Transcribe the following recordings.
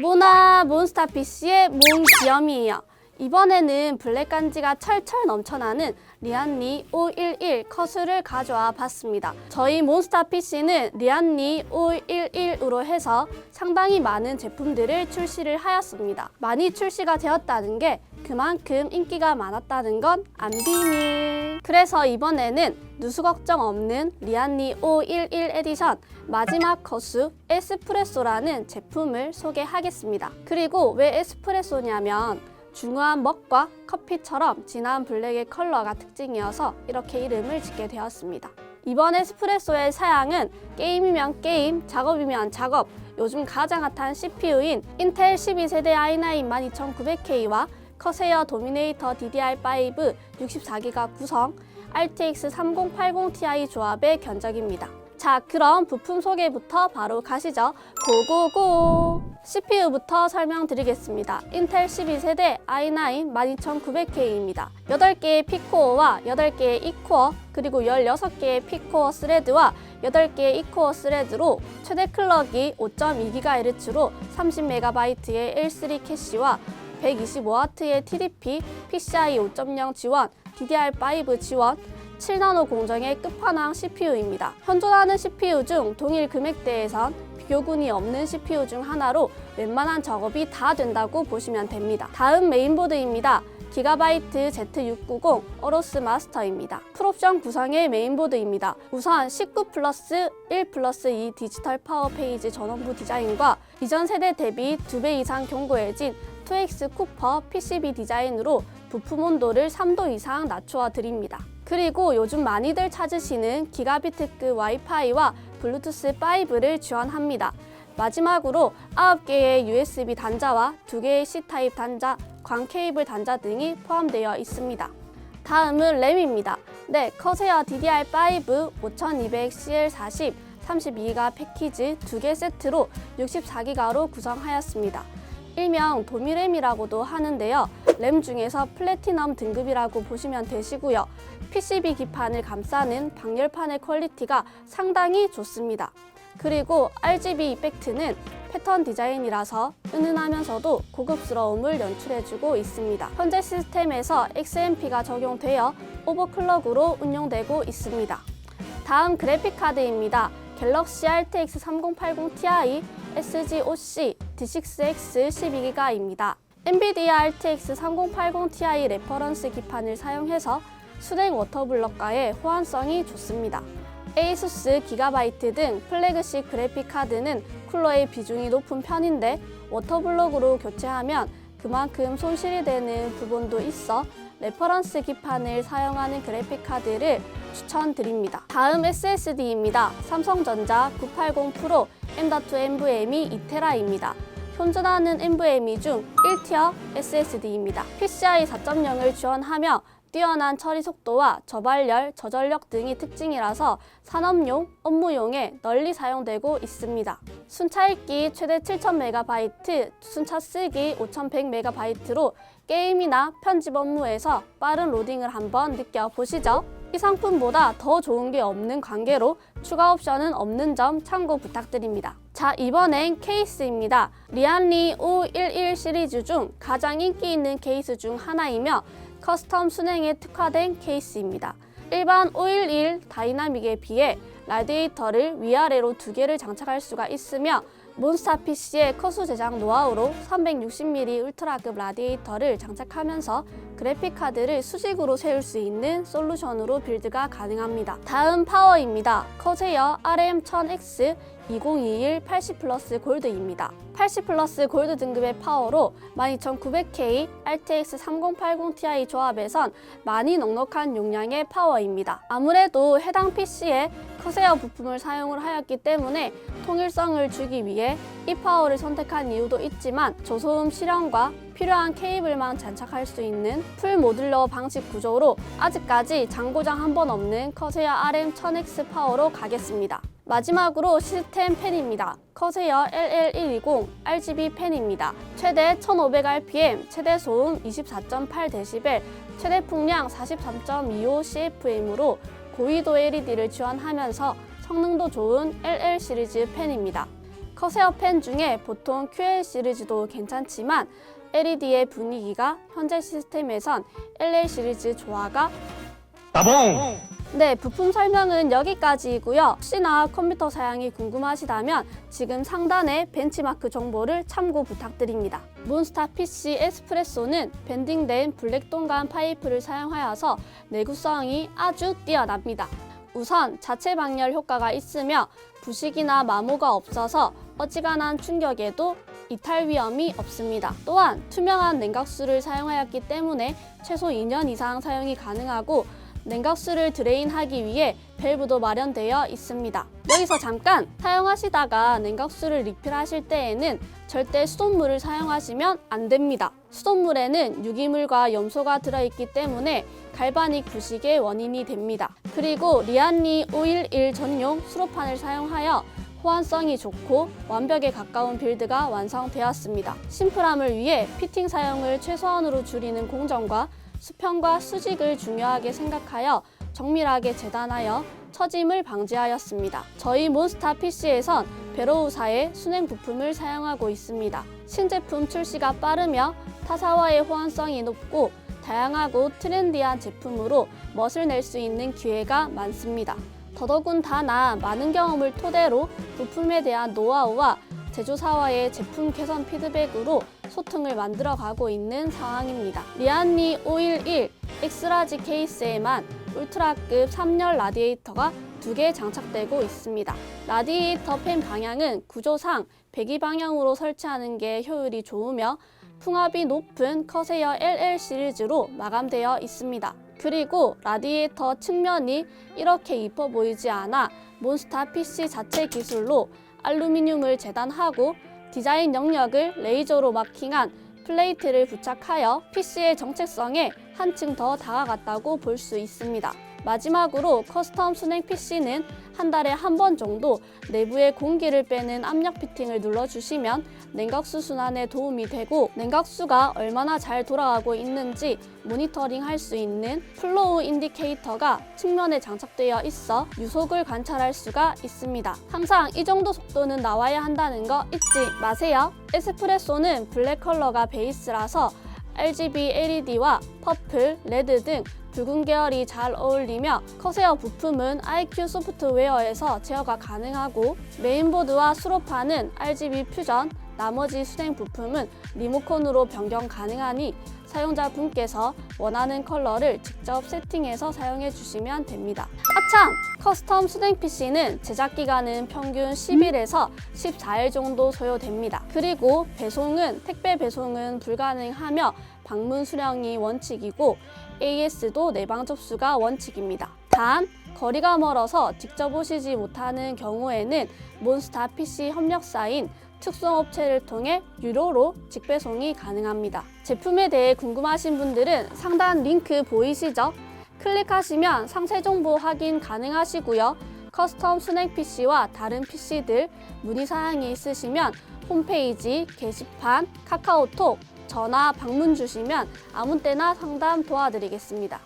모나 몬스타 PC의 몬기염이에요. 이번에는 블랙 간지가 철철 넘쳐나는 리안리 511 커스를 가져와 봤습니다. 저희 몬스타 PC는 리안리 511으로 해서 상당히 많은 제품들을 출시를 하였습니다. 많이 출시가 되었다는 게 그만큼 인기가 많았다는 건 안 비밀. 그래서 이번에는 누수 걱정 없는 리안리 511 에디션 마지막 거수 에스프레소라는 제품을 소개하겠습니다. 그리고 왜 에스프레소냐면 중후한 먹과 커피처럼 진한 블랙의 컬러가 특징이어서 이렇게 이름을 짓게 되었습니다. 이번 에스프레소의 사양은 게임이면 게임, 작업이면 작업, 요즘 가장 핫한 CPU인 인텔 12세대 i9 12900K와 커세어 도미네이터 DDR5 64기가 구성 RTX 3080 Ti 조합의 견적입니다. 자, 그럼 부품 소개부터 바로 가시죠. 고고고! CPU부터 설명드리겠습니다. 인텔 12세대 i9 12900K입니다. 8개의 P코어와 8개의 E코어, 그리고 16개의 P코어 스레드와 8개의 E코어 스레드로 최대 클럭이 5.2GHz로 30MB의 L3 캐시와 125W의 TDP, PCI 5.0 지원, DDR5 지원, 7나노 공정의 끝판왕 CPU입니다. 현존하는 CPU 중 동일 금액대에선 비교군이 없는 CPU 중 하나로 웬만한 작업이 다 된다고 보시면 됩니다. 다음 메인보드입니다. 기가바이트 Z690 어로스 마스터입니다. 풀옵션 구성의 메인보드입니다. 우선 19 플러스 1 플러스 2 디지털 파워 페이지 전원부 디자인과 이전 세대 대비 2배 이상 견고해진 2X 쿠퍼 PCB 디자인으로 부품 온도를 3도 이상 낮추어 드립니다. 그리고 요즘 많이들 찾으시는 기가비트급 와이파이와 블루투스 5를 지원합니다. 마지막으로 9개의 USB 단자와 2개의 C타입 단자, 광 케이블 단자 등이 포함되어 있습니다. 다음은 램입니다. 네, 커세어 DDR5 5200CL40 32기가 패키지 2개 세트로 64기가로 구성하였습니다. 일명 도미램이라고도 하는데요. 램 중에서 플래티넘 등급이라고 보시면 되시고요. PCB 기판을 감싸는 방열판의 퀄리티가 상당히 좋습니다. 그리고 RGB 이펙트는 패턴 디자인이라서 은은하면서도 고급스러움을 연출해주고 있습니다. 현재 시스템에서 XMP가 적용되어 오버클럭으로 운용되고 있습니다. 다음 그래픽 카드입니다. 갤럭시 RTX 3080 Ti, SGOC, D6X 12기가입니다. NVIDIA RTX 3080 Ti 레퍼런스 기판을 사용해서 수냉 워터블럭과의 호환성이 좋습니다. ASUS 기가바이트 등 플래그십 그래픽 카드는 쿨러의 비중이 높은 편인데 워터블럭으로 교체하면 그만큼 손실이 되는 부분도 있어 레퍼런스 기판을 사용하는 그래픽 카드를 추천드립니다. 다음 SSD입니다. 삼성전자 980 프로 M.2 NVMe 2TB입니다. 현존하는 NVMe 중 1티어 SSD입니다. PCI 4.0을 지원하며 뛰어난 처리 속도와 저발열, 저전력 등이 특징이라서 산업용, 업무용에 널리 사용되고 있습니다. 순차 읽기 최대 7000MB, 순차 쓰기 5100MB로 게임이나 편집 업무에서 빠른 로딩을 한번 느껴보시죠. 이 상품보다 더 좋은 게 없는 관계로 추가 옵션은 없는 점 참고 부탁드립니다. 자, 이번엔 케이스입니다. 리안리 511 시리즈 중 가장 인기 있는 케이스 중 하나이며 커스텀 순행에 특화된 케이스입니다. 일반 511 다이나믹에 비해 라디에이터를 위아래로 두 개를 장착할 수가 있으며 몬스타 PC의 커수 제작 노하우로 360mm 울트라급 라디에이터를 장착하면서 그래픽 카드를 수직으로 세울 수 있는 솔루션으로 빌드가 가능합니다. 다음 파워입니다. 커세어 RM1000X 2021 80 플러스 골드입니다. 80 플러스 골드 등급의 파워로 12900K RTX 3080 Ti 조합에선 많이 넉넉한 용량의 파워입니다. 아무래도 해당 PC에 커세어 부품을 사용을 하였기 때문에 통일성을 주기 위해 이 파워를 선택한 이유도 있지만 저소음 실현과 필요한 케이블만 장착할 수 있는 풀 모듈러 방식 구조로 아직까지 장고장 한 번 없는 커세어 RM1000X 파워로 가겠습니다. 마지막으로 시스템 팬입니다. 커세어 LL120 RGB 팬입니다. 최대 1500rpm, 최대 소음 24.8dB, 최대 풍량 43.25 CFM으로 고위도 LED를 지원하면서 성능도 좋은 LL 시리즈 팬입니다. 커세어 펜 중에 보통 QL 시리즈도 괜찮지만 LED의 분위기가 현재 시스템에선 LL 시리즈 조화가 따봉! 네, 부품 설명은 여기까지이고요. 혹시나 컴퓨터 사양이 궁금하시다면 지금 상단의 벤치마크 정보를 참고 부탁드립니다. 몬스타 PC 에스프레소는 밴딩된 블랙 동간 파이프를 사용하여서 내구성이 아주 뛰어납니다. 우선 자체 방열 효과가 있으며 부식이나 마모가 없어서 어지간한 충격에도 이탈 위험이 없습니다. 또한 투명한 냉각수를 사용하였기 때문에 최소 2년 이상 사용이 가능하고 냉각수를 드레인하기 위해 밸브도 마련되어 있습니다. 여기서 잠깐 사용하시다가 냉각수를 리필하실 때에는 절대 수돗물을 사용하시면 안 됩니다. 수돗물에는 유기물과 염소가 들어있기 때문에 갈바닉 부식의 원인이 됩니다. 그리고 리안리 511 전용 수로판을 사용하여 호환성이 좋고 완벽에 가까운 빌드가 완성되었습니다. 심플함을 위해 피팅 사용을 최소한으로 줄이는 공정과 수평과 수직을 중요하게 생각하여 정밀하게 재단하여 처짐을 방지하였습니다. 저희 몬스타 PC에선 베로우사의 순행 부품을 사용하고 있습니다. 신제품 출시가 빠르며 타사와의 호환성이 높고 다양하고 트렌디한 제품으로 멋을 낼 수 있는 기회가 많습니다. 더더군다나 많은 경험을 토대로 부품에 대한 노하우와 제조사와의 제품 개선 피드백으로 소통을 만들어가고 있는 상황입니다. 리안리 511 엑스라지 케이스에만 울트라급 3열 라디에이터가 두 개 장착되고 있습니다. 라디에이터 팬 방향은 구조상 배기 방향으로 설치하는 게 효율이 좋으며 풍압이 높은 커세어 LL 시리즈로 마감되어 있습니다. 그리고 라디에이터 측면이 이렇게 이뻐 보이지 않아 몬스타 PC 자체 기술로 알루미늄을 재단하고 디자인 영역을 레이저로 마킹한 플레이트를 부착하여 PC의 정체성에 한층 더 다가갔다고 볼 수 있습니다. 마지막으로 커스텀 순행 PC는 한 달에 한 번 정도 내부에 공기를 빼는 압력 피팅을 눌러주시면 냉각수 순환에 도움이 되고 냉각수가 얼마나 잘 돌아가고 있는지 모니터링 할 수 있는 플로우 인디케이터가 측면에 장착되어 있어 유속을 관찰할 수가 있습니다. 항상 이 정도 속도는 나와야 한다는 거 잊지 마세요. 에스프레소는 블랙 컬러가 베이스라서 RGB LED와 퍼플, 레드 등 붉은 계열이 잘 어울리며 커세어 부품은 IQ 소프트웨어에서 제어가 가능하고 메인보드와 수로판은 RGB 퓨전, 나머지 수행 부품은 리모컨으로 변경 가능하니 사용자분께서 원하는 컬러를 직접 세팅해서 사용해 주시면 됩니다. 아참! 커스텀 수냉 PC는 제작 기간은 평균 10일에서 14일 정도 소요됩니다. 그리고 배송은 택배 배송은 불가능하며 방문 수령이 원칙이고 AS도 내방 접수가 원칙입니다. 단 거리가 멀어서 직접 오시지 못하는 경우에는 몬스타 PC 협력사인 특송업체를 통해 유료로 직배송이 가능합니다. 제품에 대해 궁금하신 분들은 상단 링크 보이시죠? 클릭하시면 상세 정보 확인 가능하시고요. 커스텀 순행 PC와 다른 PC들 문의 사항이 있으시면 홈페이지, 게시판, 카카오톡, 전화, 방문 주시면 아무 때나 상담 도와드리겠습니다.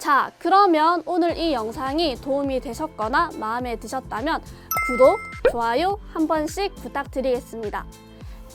자, 그러면 오늘 이 영상이 도움이 되셨거나 마음에 드셨다면 구독, 좋아요 한 번씩 부탁드리겠습니다.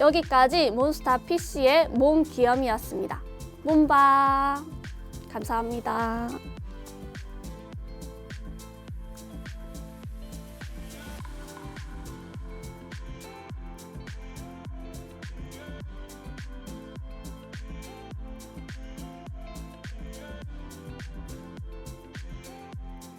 여기까지 몬스타 PC의 몸 기염이었습니다. 몸바 감사합니다.